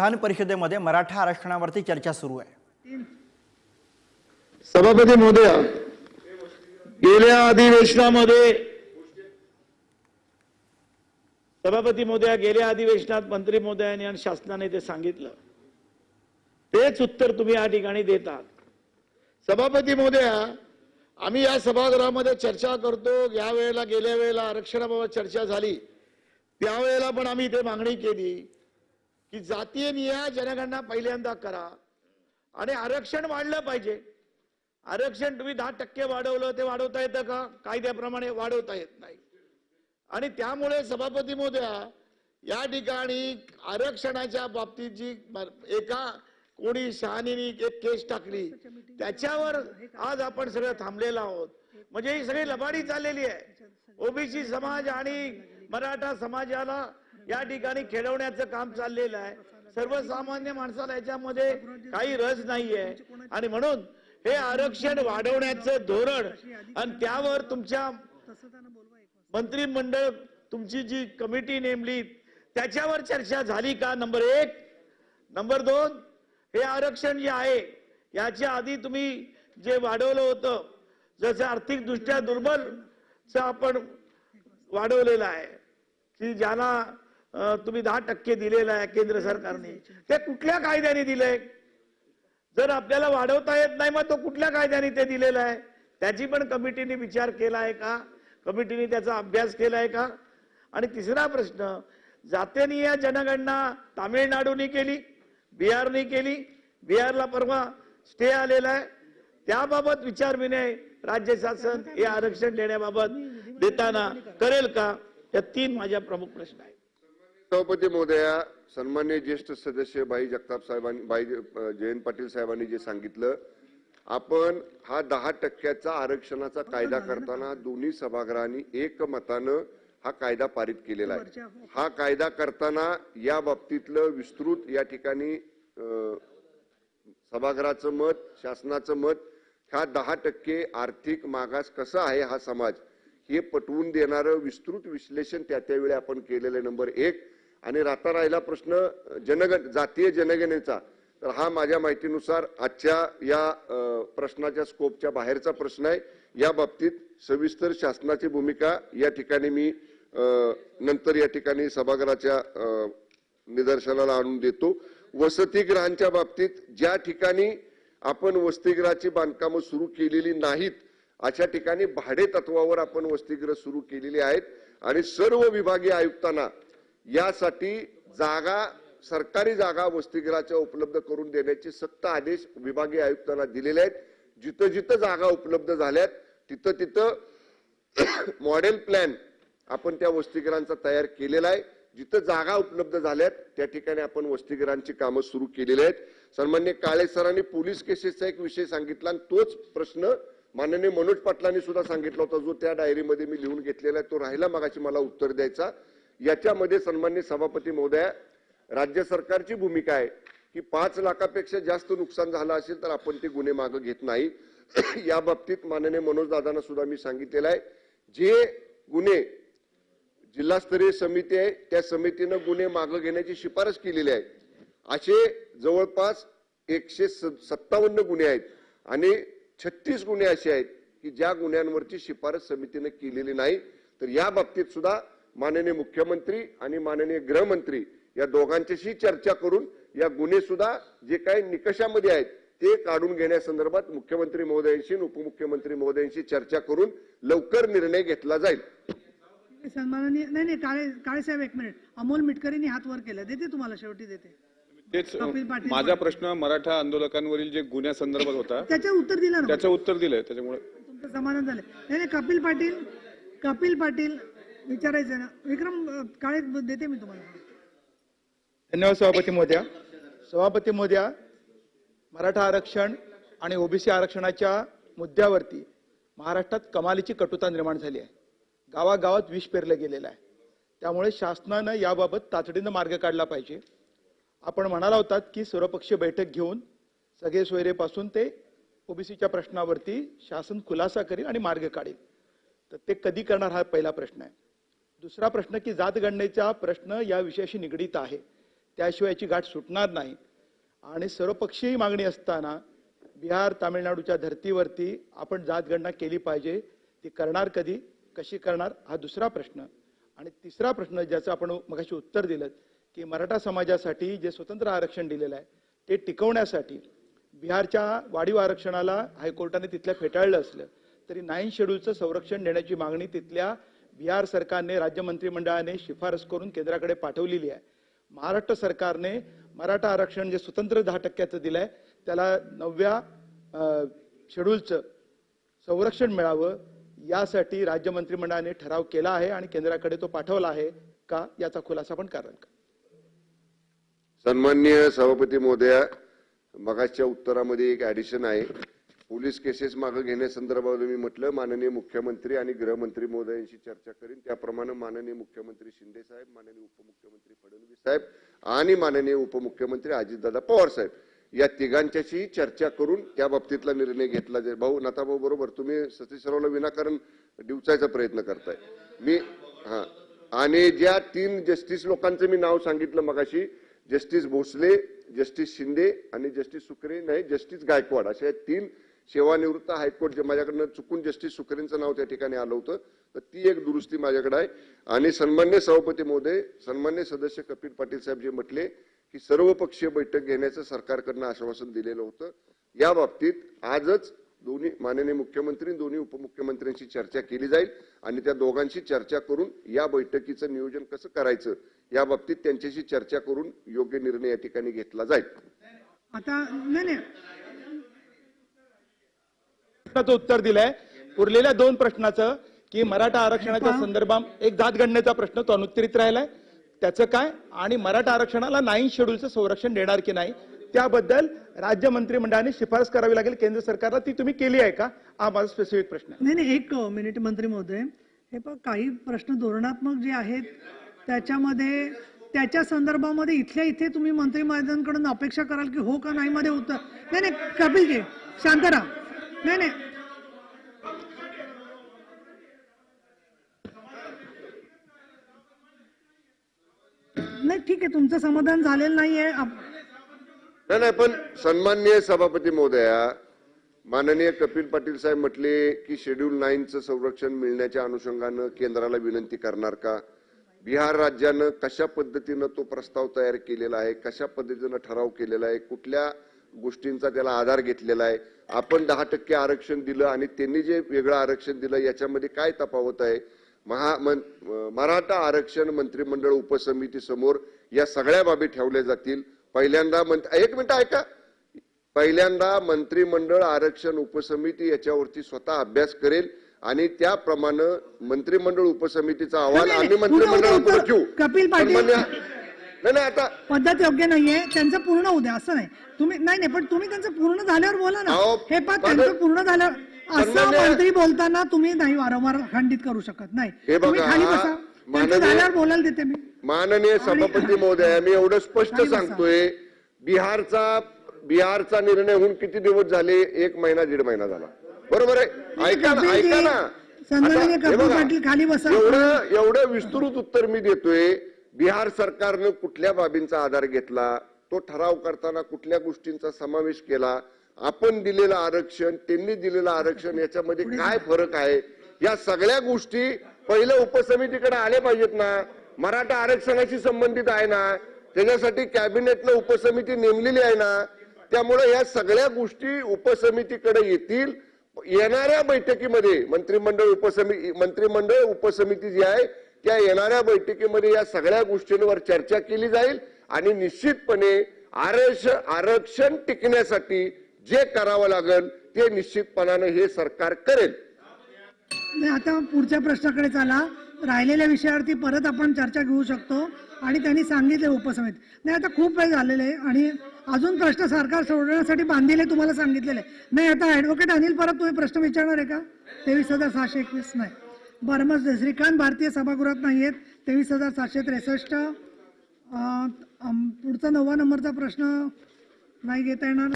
विधान परिषदेमध्ये मराठा आरक्षणावरती चर्चा सुरू आहे. सभापती महोदया गेल्या अधिवेशनामध्ये सभापती महोदया गेल्या अधिवेशनात मंत्री महोदयांनी आणि शासनाने ते सांगितलं. तेच उत्तर तुम्ही या ठिकाणी देतात. सभापती महोदया आम्ही या सभागृहामध्ये चर्चा करतो या वेळेला गेल्या वेळेला आरक्षणाबाबत चर्चा झाली त्यावेळेला पण आम्ही इथे मागणी केली. की जातीय निया जनगणना पहिल्यांदा करा. आणि आरक्षण वाढलं पाहिजे. आरक्षण तुम्ही दहा टक्के वाढवलं ते वाढवता येतं का? कायद्याप्रमाणे वाढवता येत नाही. आणि त्यामुळे सभापती मोद्या या ठिकाणी आरक्षणाच्या बाबतीत जी एका कोणी शहाणीने एक केस टाकली त्याच्यावर आज आपण सगळं थांबलेलो आहोत. म्हणजे ही सगळी लबाडी चाललेली आहे. ओबीसी समाज आणि मराठा समाजाला या ठिकाणी खेळवण्याचं काम चाललेलं आहे. सर्वसामान्य माणसाला याच्यामध्ये काही रस नाहीये. आणि म्हणून हे आरक्षण वाढवण्याचं धोरण आणि त्यावर तुमच्या मंत्रिमंडळ तुमची जी कमिटी नेमली त्याच्यावर चर्चा झाली का? नंबर एक. नंबर दोन हे आरक्षण जे आहे याच्या आधी तुम्ही जे वाढवलं होतं जसं आर्थिक दृष्ट्या दुर्बल आपण वाढवलेलं आहे की ज्याला तुम्ही दहा टक्के दिलेलं आहे केंद्र सरकारने. ते कुठल्या कायद्याने दिलंय? जर आपल्याला वाढवता येत नाही मग तो कुठल्या कायद्याने ते दिलेलं आहे? त्याची पण कमिटीने विचार केला आहे का? कमिटीने त्याचा अभ्यास केला आहे का? आणि तिसरा प्रश्न जातीय जनगणना तामिळनाडूने केली बिहारने केली बिहारला परवा स्टे आलेला आहे. त्याबाबत विचार विनय राज्य शासन हे आरक्षण देण्याबाबत देताना करेल का? या तीन माझ्या प्रमुख प्रश्न आहेत. सभापती महोदया सन्मान्य ज्येष्ठ सदस्य बाई जगताप साहेबांनी बाई जयंत पाटील साहेबांनी जे सांगितलं आपण हा दहा टक्क्याचा आरक्षणाचा कायदा करताना दोन्ही सभागृहांनी एकमतानं हा कायदा पारित केलेला आहे. हा. कायदा करताना या बाबतीतलं विस्तृत या ठिकाणी सभागृहाचं मत शासनाचं मत ह्या दहा टक्के आर्थिक मागास कसा आहे हा समाज हे पटवून देणारं विस्तृत विश्लेषण त्या त्यावेळी आपण केलेलं नंबर एक आणि राहता राहिला प्रश्न जनगण जातीय जनगणनेचा. तर हा माझ्या माहितीनुसार आजच्या या प्रश्नाच्या स्कोपच्या बाहेरचा प्रश्न आहे. या बाबतीत सविस्तर शासनाची भूमिका या ठिकाणी मी नंतर या ठिकाणी सभागृहाच्या निदर्शनाला आणून देतो. वसतिगृहांच्या बाबतीत ज्या ठिकाणी आपण वसतिगृहाची बांधकामं सुरू केलेली नाहीत अशा ठिकाणी भाडे तत्वावर आपण वसतिगृह सुरू केलेली आहेत. आणि सर्व विभागीय आयुक्तांना यासाठी जागा सरकारी जागा वसतिगृहाच्या उपलब्ध करून देण्याचे सक्त आदेश विभागीय आयुक्तांना दिलेले आहेत. जिथं जिथं जागा उपलब्ध झाल्यात तिथं तिथं मॉडेल प्लॅन आपण त्या वसतिगृहांचा तयार केलेला आहे. जिथं जागा उपलब्ध झाल्यात त्या ठिकाणी आपण वसतिगृहांची कामं सुरू केलेली आहेत. सन्मान्य काळे सरांनी पोलीस केसेसचा एक विषय सांगितला आणि तोच प्रश्न माननीय मनोज पाटलांनी सुद्धा सांगितला होता जो त्या डायरीमध्ये मी लिहून घेतलेला आहे. तो राहिला मागाशी मला उत्तर द्यायचा. याच्यामध्ये सन्मान्य सभापती महोदया राज्य सरकारची भूमिका आहे की पाच लाखापेक्षा जास्त नुकसान झालं असेल तर आपण ते गुन्हे मागे घेत नाही. या बाबतीत माननीय मनोज दादांना सुद्धा मी सांगितलेलं आहे. जे गुन्हे जिल्हास्तरीय समिती आहे त्या समितीनं गुन्हे मागे घेण्याची शिफारस केलेली आहे. असे जवळपास एकशे सत्तावन्न गुन्हे आहेत आणि छत्तीस गुन्हे असे आहेत की ज्या गुन्ह्यांवरची शिफारस समितीने केलेली नाही. तर या बाबतीत सुद्धा माननीय मुख्यमंत्री आणि माननीय गृहमंत्री या दोघांच्याशी चर्चा करून या गुन्हे सुद्धा जे काही निकषामध्ये आहेत ते काढून घेण्यासंदर्भात मुख्यमंत्री महोदयांशी आणि उपमुख्यमंत्री महोदयांशी चर्चा करून लवकर निर्णय घेतला जाईल. सन्माननीय नाही नाही काळे काळे साहेब एक मिनिट. अमोल मिटकरींनी हात वर केला. देते तुम्हाला शेवटी देते. तेच माझा प्रश्न मराठा आंदोलकांवरील जे गुन्ह्यासंदर्भात होता त्याचं उत्तर दिलं त्याचं उत्तर दिलंय त्याच्यामुळे तुमचं समाधान झालं नाही नाही कपिल पाटील कपिल पाटील विचारायचं ना. विक्रम काळे देते मी तुम्हाला. धन्यवाद सभापती मोद्या. सभापती मोद्या मराठा आरक्षण आणि ओबीसी आरक्षणाच्या मुद्द्यावरती महाराष्ट्रात कमालीची कटुता निर्माण झाली आहे. गावागावात विष पेरलं गेलेलं आहे. त्यामुळे शासनानं याबाबत तातडीनं मार्ग काढला पाहिजे. आपण म्हणाला होतात की सर्वपक्षीय बैठक घेऊन सगळे सोयरेपासून ते ओबीसीच्या प्रश्नावरती शासन खुलासा करेल आणि मार्ग काढेल. तर ते कधी करणार हा पहिला प्रश्न आहे. दुसरा प्रश्न की जातगणनेचा प्रश्न या विषयाशी निगडीत आहे. त्याशिवाय याची गाठ सुटणार नाही. आणि सर्वपक्षीय मागणी असताना बिहार तामिळनाडूच्या धर्तीवरती आपण जातगणना केली पाहिजे. ती करणार कधी? कशी करणार? हा दुसरा प्रश्न. आणि तिसरा प्रश्न ज्याचं आपण मगाशी उत्तर दिलं की मराठा समाजासाठी जे स्वतंत्र आरक्षण दिलेलं आहे ते टिकवण्यासाठी बिहारच्या वाढीव आरक्षणाला हायकोर्टाने तिथल्या फेटाळलं असलं तरी नाईन शेड्यूलचं संरक्षण देण्याची मागणी तिथल्या बिहार सरकारने राज्य मंत्रिमंडळाने शिफारस करून केंद्राकडे पाठवलेली आहे. महाराष्ट्र सरकारने मराठा आरक्षण जे स्वतंत्र दहा टक्क्याचं दिलंय त्याला नवव्या शेड्यूलचं संरक्षण मिळावं यासाठी राज्य मंत्रिमंडळाने ठराव केला आहे आणि केंद्राकडे तो पाठवला आहे का याचा खुलासा पण कराल का सन्माननीय सभापती महोदया मगाच्या उत्तरामध्ये एक ऍडिशन आहे. पोलीस केसेस मागे घेण्यासंदर्भात मी म्हटलं माननीय मुख्यमंत्री आणि गृहमंत्री महोदयांशी चर्चा करीन. त्याप्रमाणे माननीय मुख्यमंत्री शिंदे साहेब माननीय उपमुख्यमंत्री फडणवीस साहेब आणि माननीय उपमुख्यमंत्री अजितदादा पवार साहेब या तिघांच्याशी चर्चा करून त्या बाबतीतला निर्णय घेतला जाईल. भाऊ नाथाभाऊ बरोबर तुम्ही सतीशरावला विनाकारण डिवचायचा प्रयत्न करताय. मी हा. आणि ज्या तीन जस्टिस लोकांचं मी नाव सांगितलं मगाशी जस्टिस भोसले जस्टिस शिंदे आणि जस्टिस सुकरे नाही जस्टिस गायकवाड अशा तीन सेवानिवृत्त हायकोर्ट जे माझ्याकडनं चुकून जस्टिस सुकरेंचं नाव त्या ठिकाणी आलं होतं तर ती एक दुरुस्ती माझ्याकडे आहे. आणि सन्मान्य सभापती महोदय सन्मान्य सदस्य कपिल पाटील साहेब जे म्हटले की सर्वपक्षीय बैठक घेण्याचं सरकारकडनं आश्वासन दिलेलं होतं. या बाबतीत आजच दोन्ही माननीय मुख्यमंत्री दोन्ही उपमुख्यमंत्र्यांशी चर्चा केली जाईल आणि त्या दोघांशी चर्चा करून या बैठकीचं नियोजन कसं करायचं या बाबतीत त्यांच्याशी चर्चा करून योग्य निर्णय या ठिकाणी घेतला जाईल. आता नाही. प्रश्नाचं उत्तर दिलंय. उरलेल्या दोन प्रश्नाचं की मराठा आरक्षणाच्या संदर्भात एक जात गणनेचा प्रश्न तो अनुत्तरित राहिलाय. त्याचं काय? आणि मराठा आरक्षणाला नाईन शेड्यूलचं संरक्षण देणार की नाही? त्याबद्दल राज्य मंत्रिमंडळाने शिफारस करावी लागेल केंद्र सरकारला. ती तुम्ही केली आहे का? हा माझा स्पेसिफिक प्रश्न नाही नाही एक मिनिट मंत्री महोदय. हे पण काही प्रश्न धोरणात्मक जे आहेत त्याच्यामध्ये त्याच्या संदर्भामध्ये इथल्या इथे तुम्ही मंत्रिमंडळांकडून अपेक्षा कराल की हो का नाही मध्ये उत्तर. नाही नाही कपिल घे शांत राहा नाही नाही नाही ठीक आहे तुमचं समाधान झालेलं नाहीये. नाही नाही पण सन्माननीय सभापती महोदया माननीय कपिल पाटील साहेब म्हटले की शेड्यूल नाईनचं संरक्षण मिळण्याच्या अनुषंगानं केंद्राला विनंती करणार का? बिहार राज्यानं कशा पद्धतीनं तो प्रस्ताव तयार केलेला आहे? कशा पद्धतीनं ठराव केलेला आहे? कुठल्या गोष्टींचा त्याला आधार घेतलेला आहे? आपण दहा टक्के आरक्षण दिलं आणि त्यांनी जे वेगळं आरक्षण दिलं याच्यामध्ये काय तफावत आहे? महा मराठा आरक्षण मंत्रिमंडळ उपसमिती समोर या सगळ्या बाबी ठेवल्या जातील. पहिल्यांदा मंत- एक मिनिट ऐका. पहिल्यांदा मंत्रिमंडळ आरक्षण उपसमिती याच्यावरती स्वतः अभ्यास करेल आणि त्याप्रमाणे मंत्रिमंडळ उपसमितीचा अहवाल आम्ही मंत्रिमंडळापुढे ठेवू उत्तर कपिल पाटील- नाही नाही आता पद्धत योग्य नाहीये. त्यांचं पूर्ण होऊ द्या असं नाही. तुम्ही नाही नाही पण तुम्ही त्यांचं पूर्ण झाल्यावर बोला ना. हे पद्धत- त्यांचं पूर्ण झाल्यावर असं मंत्री बोलताना तुम्ही नाही वारंवार खंडित करू शकत. नाही. हे तुम्ही बघा, खाली बसा. त्यांचं माननीय- झाल्यावर बोलायला देते मी. माननीय सभापती महोदय मी एवढं स्पष्ट बसा. सांगतोय बिहारचा बिहारचा निर्णय होऊन किती दिवस झाले? एक महिना दीड महिना झाला. बरोबर आहे? ऐका ना कपिलजी, ऐका ना. सन्माननीय आता हे कपिल बघा, पाटील खाली बसा. एवढं एवढं विस्तृत उत्तर मी देतोय. बिहार सरकारनं कुठल्या बाबींचा आधार घेतला? तो ठराव करताना कुठल्या गोष्टींचा समावेश केला? आपण दिलेलं आरक्षण त्यांनी दिलेलं आरक्षण याच्यामध्ये काय फरक आहे? या सगळ्या गोष्टी पहिल्या उपसमितीकडे आल्या पाहिजेत ना. मराठा आरक्षणाशी संबंधित आहे ना. त्याच्यासाठी कॅबिनेटनं उपसमिती नेमलेली आहे ना. त्यामुळे या सगळ्या गोष्टी उपसमितीकडे येतील. येणाऱ्या बैठकीमध्ये मंत्रिमंडळ उपसमिती मंत्रिमंडळ उपसमिती जी आहे त्या येणाऱ्या बैठकीमध्ये या सगळ्या गोष्टींवर चर्चा केली जाईल आणि निश्चितपणे आरक्ष आरक्षण टिकण्यासाठी जे करावं लागेल ते निश्चितपणाने हे सरकार करेल. नाही आता पुढच्या प्रश्नाकडे चला. राहिलेल्या विषयावरती परत आपण चर्चा घेऊ शकतो आणि त्यांनी सांगितले उपसमित. नाही आता खूप वेळ झालेले आहे आणि अजून प्रश्न सरकार सोडवण्यासाठी बांधलेले तुम्हाला सांगितलेले. आहे. नाही आता ऍडव्होकेट अनिल परत तुम्ही प्रश्न विचारणार आहे का? तेवीस हजार सहाशे एकवीस नाही. बरं मग श्रीकांत भारतीय सभागृहात नाही आहेत. तेवीस हजार सातशे त्रेसष्ट. पुढचा नववा नंबरचा प्रश्न नाही घेता येणार?